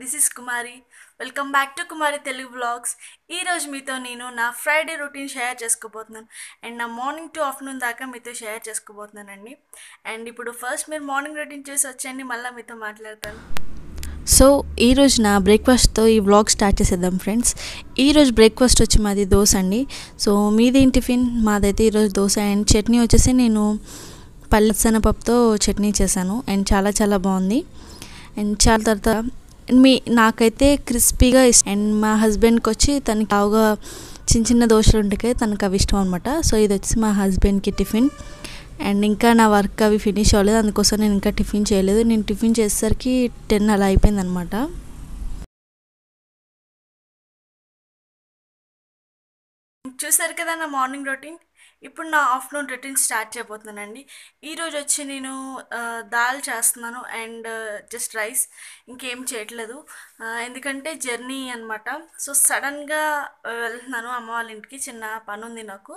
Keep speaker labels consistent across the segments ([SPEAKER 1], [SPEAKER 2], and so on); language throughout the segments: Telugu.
[SPEAKER 1] This is Kumari welcome back to Kumari Telugu blogs ఈరోజు మీతో నేను నా ఫ్రైడే రొటీన్ షేర్ చేసుకోబోతున్నాను. అండ్ నా మార్నింగ్ టు ఆఫ్టర్నూన్ దాకా మీతో షేర్ చేసుకోబోతున్నానండి. అండ్ ఇప్పుడు ఫస్ట్ మీరు మార్నింగ్ రొటీన్ చేసి వచ్చేయండి మళ్ళీ మీతో మాట్లాడతాను.
[SPEAKER 2] సో ఈరోజు నా బ్రేక్ఫాస్ట్తో ఈ బ్లాగ్ స్టార్ట్ చేసేద్దాం ఫ్రెండ్స్ ఈరోజు బ్రేక్ఫాస్ట్ వచ్చి మాది దోశ అండి. సో మీది టిఫిన్ మాదైతే ఈరోజు దోశ అండ్ చట్నీ వచ్చేసి నేను పల్లె శనగపప్పుతో చట్నీ చేశాను. అండ్ చాలా చాలా బాగుంది. అండ్ చాలా తర్వాత మీ నాకైతే క్రిస్పీగా ఇష్టం అండ్ మా హస్బెండ్కి వచ్చి తనకి బాగా చిన్న చిన్న దోశలు ఉంటాయి తనకు అవి ఇష్టం అనమాట సో ఇది వచ్చి మా హస్బెండ్కి టిఫిన్. అండ్ ఇంకా నా వర్క్ అవి ఫినిష్ అవ్వలేదు. అందుకోసం నేను ఇంకా టిఫిన్ చేయలేదు. నేను టిఫిన్ చేసేసరికి టెన్ అలా అయిపోయింది అనమాట
[SPEAKER 1] చూసారు కదా నా మార్నింగ్ రొటీన్? ఇప్పుడు నా ఆఫ్టర్నూన్ రొటీన్ స్టార్ట్ చేయబోతున్నానండి. ఈరోజు వచ్చి నేను దాల్ చేస్తున్నాను అండ్ జస్ట్ రైస్. ఇంకేం చేయట్లేదు. ఎందుకంటే జర్నీ అనమాట సో సడన్గా వెళ్తున్నాను అమ్మ వాళ్ళ ఇంటికి. చిన్న పని ఉంది నాకు.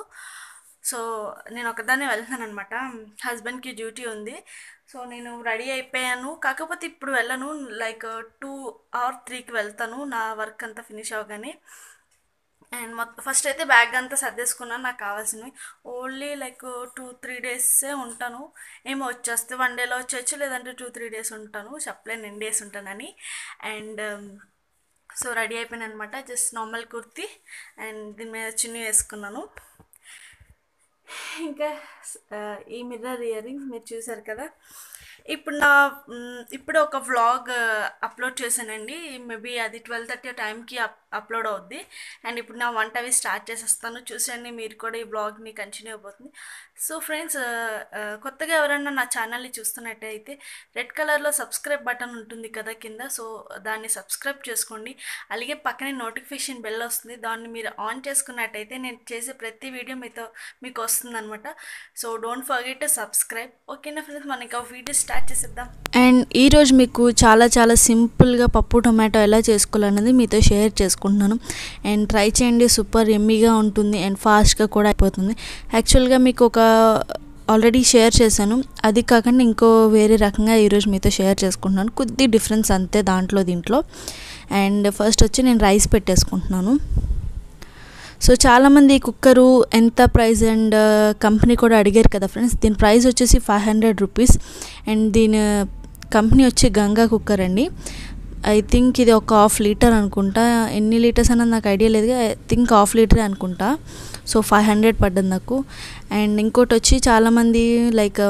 [SPEAKER 1] సో నేను ఒకదాన్నే వెళ్తున్నాను అనమాట హస్బెండ్కి డ్యూటీ ఉంది. సో నేను రెడీ అయిపోయాను. కాకపోతే ఇప్పుడు వెళ్ళను. లైక్ టూ ఆర్ త్రీకి వెళ్తాను. నా వర్క్ అంతా ఫినిష్ అవ్వగానే. అండ్ మొత్తం ఫస్ట్ అయితే బ్యాగ్ అంతా సర్దేసుకున్నాను నాకు కావాల్సినవి. ఓన్లీ లైక్ టూ త్రీ డేసే ఉంటాను. ఏమో వచ్చేస్తే వన్ డేలో వచ్చేయచ్చు లేదంటే టూ త్రీ డేస్ ఉంటాను. చెప్పలేను ఎన్ని డేస్ ఉంటానని. అండ్ um, సో రెడీ అయిపోయాను అనమాట జస్ట్ నార్మల్ కుర్తీ అండ్ దీని మీద చున్నీ వేసుకున్నాను. ఇంకా ఈ మిర్రర్ ఇయర్ రింగ్స్ మీరు చూసారు కదా. ఇప్పుడు నా ఇప్పుడు ఒక వ్లాగ్ అప్లోడ్ uh, చేశానండి. మేబీ అది ట్వెల్వ్ థర్టీ టైంకి అప్ అప్లోడ్ అవుద్ది. అండ్ ఇప్పుడు నా వంట అవి స్టార్ట్ చేసేస్తాను. చూసండి మీరు కూడా ఈ బ్లాగ్ని కంటిన్యూ అయిపోతుంది. సో ఫ్రెండ్స్ కొత్తగా ఎవరైనా నా ఛానల్ని చూస్తున్నట్టయితే రెడ్ కలర్లో సబ్స్క్రైబ్ బటన్ ఉంటుంది కదా కింద. సో దాన్ని సబ్స్క్రైబ్ చేసుకోండి. అలాగే పక్కనే నోటిఫికేషన్ బెల్ వస్తుంది. దాన్ని మీరు ఆన్ చేసుకున్నట్టయితే నేను చేసే ప్రతి వీడియో మీతో మీకు వస్తుంది అనమాట so don't forget to subscribe. ఓకేనా ఫ్రెండ్స్ మనకి వీడియో స్టార్ట్ చేసేద్దాం.
[SPEAKER 2] అండ్ ఈరోజు మీకు చాలా చాలా సింపుల్గా పప్పు టొమాటో ఎలా చేసుకోవాలన్నది మీతో షేర్ చేసుకోండి. అనుకుంటున్నాను. అండ్ ట్రై చేయండి సూపర్ ఎమ్మీగా ఉంటుంది అండ్ ఫాస్ట్గా కూడా అయిపోతుంది. యాక్చువల్గా మీకు ఒక ఆల్రెడీ షేర్ చేశాను. అది కాకుండా ఇంకో వేరే రకంగా ఈరోజు మీతో షేర్ చేసుకుంటున్నాను. కొద్ది డిఫరెన్స్ అంతే దాంట్లో దీంట్లో. అండ్ ఫస్ట్ వచ్చి నేను రైస్ పెట్టేసుకుంటున్నాను. సో చాలామంది కుక్కరు ఎంత ప్రైస్ అండ్ కంపెనీ కూడా అడిగారు కదా ఫ్రెండ్స్ దీని ప్రైస్ వచ్చేసి ఫైవ్ హండ్రెడ్ రూపీస్ అండ్ దీని uh, కంపెనీ వచ్చి గంగా కుక్కర్ అండి ఐ థింక్ ఇది ఒక హాఫ్ లీటర్ అనుకుంటా. ఎన్ని లీటర్స్ అన్నది నాకు ఐడియా లేదు. ఐ థింక్ హాఫ్ లీటరే అనుకుంటా. సో ఫైవ్ హండ్రెడ్ పడ్డది నాకు. అండ్ ఇంకోటి వచ్చి చాలామంది లైక్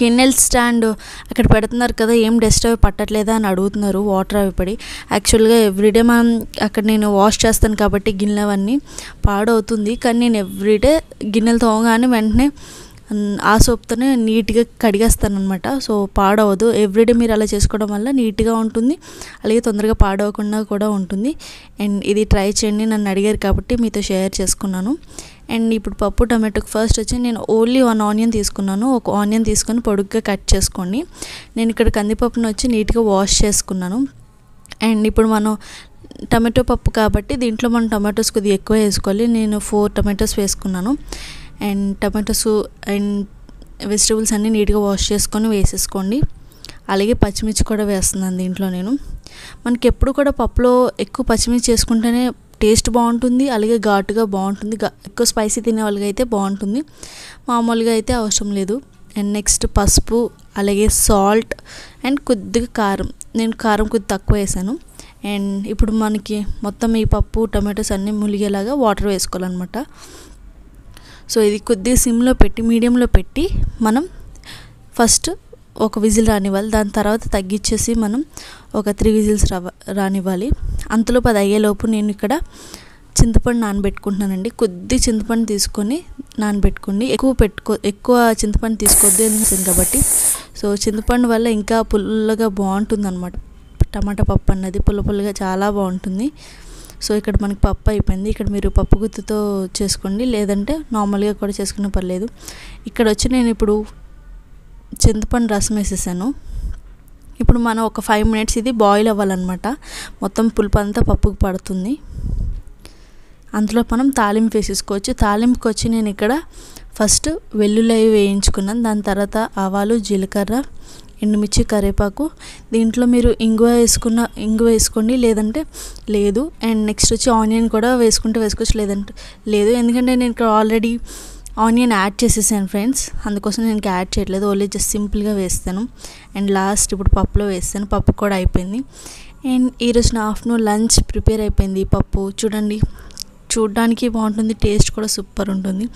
[SPEAKER 2] కిన్నెల్ స్టాండ్ అక్కడ పెడుతున్నారు కదా ఏం డస్ట్ అవి పట్టట్లేదా అని అడుగుతున్నారు వాటర్ అవి పడి. యాక్చువల్గా ఎవ్రీడే మనం అక్కడ నేను వాష్ చేస్తాను కాబట్టి గిన్నెలవన్నీ పాడవుతుంది. కానీ నేను ఎవ్రీడే గిన్నెలు తోమగానే వెంటనే ఆ సోప్తోనే నీట్గా కడిగేస్తాను అనమాట సో పాడవదు ఎవ్రీడే మీరు అలా చేసుకోవడం వల్ల నీట్గా ఉంటుంది. అలాగే తొందరగా పాడవకుండా కూడా ఉంటుంది. అండ్ ఇది ట్రై చేయండి. నన్ను అడిగారు కాబట్టి మీతో షేర్ చేసుకున్నాను. అండ్ ఇప్పుడు పప్పు టమాటోకి ఫస్ట్ వచ్చి నేను ఓన్లీ వన్ ఆనియన్ తీసుకున్నాను. ఒక ఆనియన్ తీసుకొని పొడుగ్గా కట్ చేసుకోండి. నేను ఇక్కడ కందిపప్పును వచ్చి నీట్గా వాష్ చేసుకున్నాను. అండ్ ఇప్పుడు మనం టమాటో పప్పు కాబట్టి దీంట్లో మనం టమాటోస్ కొద్దిగా ఎక్కువ వేసుకోవాలి. నేను ఫోర్ టమాటోస్ వేసుకున్నాను. అండ్ టమాటోస్ అండ్ వెజిటబుల్స్ అన్నీ నీట్గా వాష్ చేసుకొని వేసేసుకోండి. అలాగే పచ్చిమిర్చి కూడా వేస్తున్నాను దీంట్లో నేను. మనకి ఎప్పుడు కూడా పప్పులో ఎక్కువ పచ్చిమిర్చి వేసుకుంటేనే టేస్ట్ బాగుంటుంది అలాగే ఘాటుగా బాగుంటుంది. ఎక్కువ స్పైసీ తినే వాళ్ళకి అయితే బాగుంటుంది. మామూలుగా అయితే అవసరం లేదు. అండ్ నెక్స్ట్ పసుపు అలాగే సాల్ట్ అండ్ కొద్దిగా కారం. నేను కారం కొద్ది తక్కువ వేసాను. అండ్ ఇప్పుడు మనకి మొత్తం ఈ పప్పు టమాటోస్ అన్నీ ములిగేలాగా వాటర్ వేసుకోవాలన్నమాట. సో ఇది కొద్దిగా సిమ్లో పెట్టి మీడియంలో పెట్టి మనం ఫస్ట్ ఒక విజిల్ రానివ్వాలి. దాని తర్వాత తగ్గించేసి మనం ఒక త్రీ విజిల్స్ రవ రానివ్వాలి. అంతలోపు అది అయ్యేలోపు నేను ఇక్కడ చింతపండు నానబెట్టుకుంటున్నానండి. కొద్ది చింతపండు తీసుకొని నానబెట్టుకోండి. ఎక్కువ పెట్టుకో ఎక్కువ చింతపండు తీసుకోవద్దు ఎందుకు కాబట్టి. సో చింతపండు వల్ల ఇంకా పుల్లగా బాగుంటుంది అనమాట టమాటా పప్పు అన్నది పుల్ల పుల్లగా చాలా బాగుంటుంది. సో ఇక్కడ మనకి పప్పు అయిపోయింది. ఇక్కడ మీరు పప్పు గుత్తుతో చేసుకోండి. లేదంటే నార్మల్గా కూడా చేసుకునే పర్లేదు. ఇక్కడ వచ్చి నేను ఇప్పుడు చింతపండు రసం వేసేసాను. ఇప్పుడు మనం ఒక ఫైవ్ మినిట్స్ ఇది బాయిల్ అవ్వాలన్నమాట. మొత్తం పులుపు అంతా పప్పుకు పడుతుంది. అందులో మనం తాలింపు వేసేసుకోవచ్చు. తాలింపుకి వచ్చి నేను ఇక్కడ ఫస్ట్ వెల్లుల్లి వేయించుకున్నాను. దాని తర్వాత ఆవాలు జీలకర్ర ఎండుమిర్చి కరివేపాకు దీంట్లో మీరు ఇంగువ వేసుకున్న ఇంగువ వేసుకోండి. లేదంటే లేదు. అండ్ నెక్స్ట్ వచ్చి ఆనియన్ కూడా వేసుకుంటే వేసుకోవచ్చు. లేదంటే లేదు. ఎందుకంటే నేను ఇక్కడ ఆల్రెడీ ఆనియన్ యాడ్ చేసేసాను ఫ్రెండ్స్. అందుకోసం నేను ఇంకా యాడ్ చేయట్లేదు. ఓన్లీ జస్ట్ సింపుల్గా వేస్తాను. అండ్ లాస్ట్ ఇప్పుడు పప్పులో వేస్తాను. పప్పు కూడా అయిపోయింది. అండ్ ఈరోజు నా ఆఫ్టర్నూన్ లంచ్ ప్రిపేర్ అయిపోయింది పప్పు. చూడండి. చూడడానికి బాగుంటుంది టేస్ట్ కూడా సూపర్ ఉంటుంది.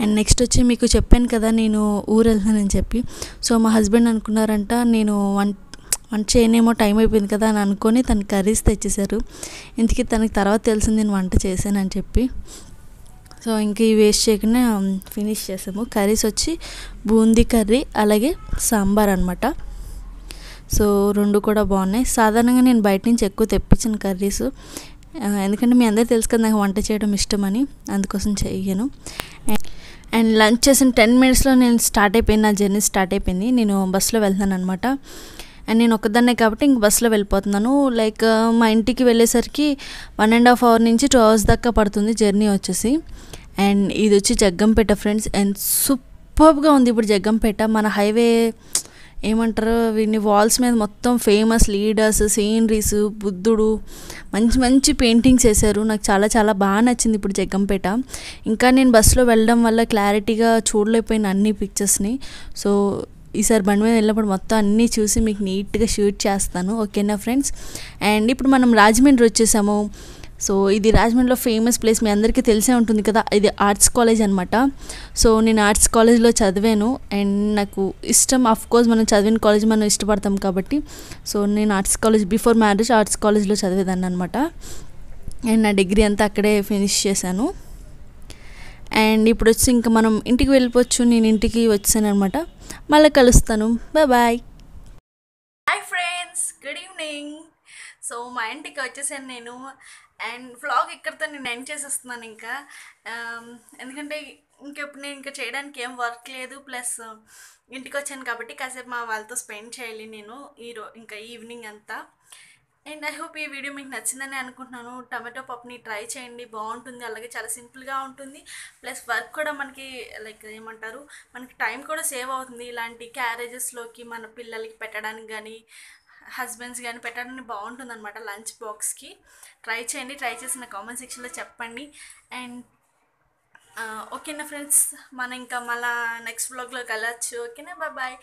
[SPEAKER 2] అండ్ నెక్స్ట్ వచ్చి మీకు చెప్పాను కదా నేను ఊరు వెళ్తానని చెప్పి. సో మా హస్బెండ్ అనుకున్నారంట నేను వన్ వంట చేయనేమో టైం అయిపోయింది కదా అని అనుకొని తను కర్రీస్ తెచ్చేశారు. ఇంతకీ తనకి తర్వాత తెలిసింది నేను వంట చేశానని చెప్పి. సో ఇంక ఇవి వేస్ట్ చేయకుండా ఫినిష్ చేసాము. కర్రీస్ వచ్చి బూందీ కర్రీ అలాగే సాంబార్ అనమాట సో రెండు కూడా బాగున్నాయి. సాధారణంగా నేను బయట నుంచి ఎక్కువ తెప్పించిన కర్రీస్. ఎందుకంటే మీ అందరూ తెలుసు కదా నాకు వంట చేయడం ఇష్టమని అందుకోసం చేయను అండ్ లంచ్ చేసిన టెన్ మినిట్స్లో నేను స్టార్ట్ అయిపోయింది నా జర్నీ స్టార్ట్ అయిపోయింది. నేను బస్సులో వెళ్తాను అనమాట అండ్ నేను ఒక్కదాన్నే కాబట్టి ఇంక బస్సులో వెళ్ళిపోతున్నాను. లైక్ మా ఇంటికి వెళ్ళేసరికి వన్ అండ్ హాఫ్ అవర్ నుంచి టూ అవర్స్ దాకా పడుతుంది జర్నీ వచ్చేసి. అండ్ ఇది వచ్చి జగ్గంపేట ఫ్రెండ్స్ అండ్ సూపర్గా ఉంది ఇప్పుడు జగ్గంపేట. మన హైవే ఏమంటారు వీడిని వాల్స్ మీద మొత్తం ఫేమస్ లీడర్స్ సీనరీస్ బుద్ధుడు మంచి మంచి పెయింటింగ్స్ వేశారు. నాకు చాలా చాలా బాగా నచ్చింది ఇప్పుడు జగ్గంపేట. ఇంకా నేను బస్సులో వెళ్ళడం వల్ల క్లారిటీగా చూడలేకపోయిన అన్ని పిక్చర్స్ని సో ఈసారి బండి మీద వెళ్ళినప్పుడు మొత్తం అన్నీ చూసి మీకు నీట్గా షూట్ చేస్తాను. ఓకేనా ఫ్రెండ్స్ అండ్ ఇప్పుడు మనం రాజమండ్రి వచ్చేసాము. సో ఇది రాజమండ్రిలో ఫేమస్ ప్లేస్ మీ అందరికీ తెలిసే ఉంటుంది కదా ఇది ఆర్ట్స్ కాలేజ్ అనమాట సో నేను ఆర్ట్స్ కాలేజ్లో చదివాను అండ్ నాకు ఇష్టం ఆఫ్ కోర్స్ మనం చదివిన కాలేజ్ మనం ఇష్టపడతాం కాబట్టి. సో నేను arts college before marriage arts కాలేజ్లో చదివేదాన్ని అనమాట అండ్ నా డిగ్రీ అంతా అక్కడే ఫినిష్ చేశాను. అండ్ ఇప్పుడు వచ్చి ఇంకా మనం ఇంటికి వెళ్ళిపోవచ్చు నేను ఇంటికి వచ్చాను అనమాట మళ్ళీ కలుస్తాను. Bye bye
[SPEAKER 1] hi friends good evening so మా ఇంటికి వచ్చేసాను నేను. అండ్ వ్లాగ్ ఇక్కడితో నేను ఎండ్ చేసేస్తున్నాను ఇంకా. ఎందుకంటే ఇంకెప్పుడు నేను ఇంకా చేయడానికి ఏం వర్క్ లేదు. ప్లస్ ఇంటికి వచ్చాను కాబట్టి కాసేపు మా వాళ్ళతో స్పెండ్ చేయాలి నేను ఈ ఇంకా ఈవినింగ్ అంతా. అండ్ ఐ హోప్ ఈ వీడియో మీకు నచ్చిందని అనుకుంటున్నాను. టమాటో పప్పుని ట్రై చేయండి. బాగుంటుంది. అలాగే చాలా సింపుల్గా ఉంటుంది. ప్లస్ వర్క్ కూడా మనకి లైక్ ఏమంటారు మనకి టైం కూడా సేవ్ అవుతుంది. ఇలాంటి క్యారేజెస్లోకి మన పిల్లలకి పెట్టడానికి కానీ హస్బెండ్స్ కానీ పెట్టడానికి బాగుంటుంది అనమాట లంచ్ బాక్స్కి ట్రై చేయండి ట్రై చేసిన కామెంట్ సెక్షన్లో చెప్పండి. అండ్ ఓకేనా ఫ్రెండ్స్? మనం ఇంకా మళ్ళీ నెక్స్ట్ బ్లాగ్లో కలవచ్చు ఓకేనా? Bye bye.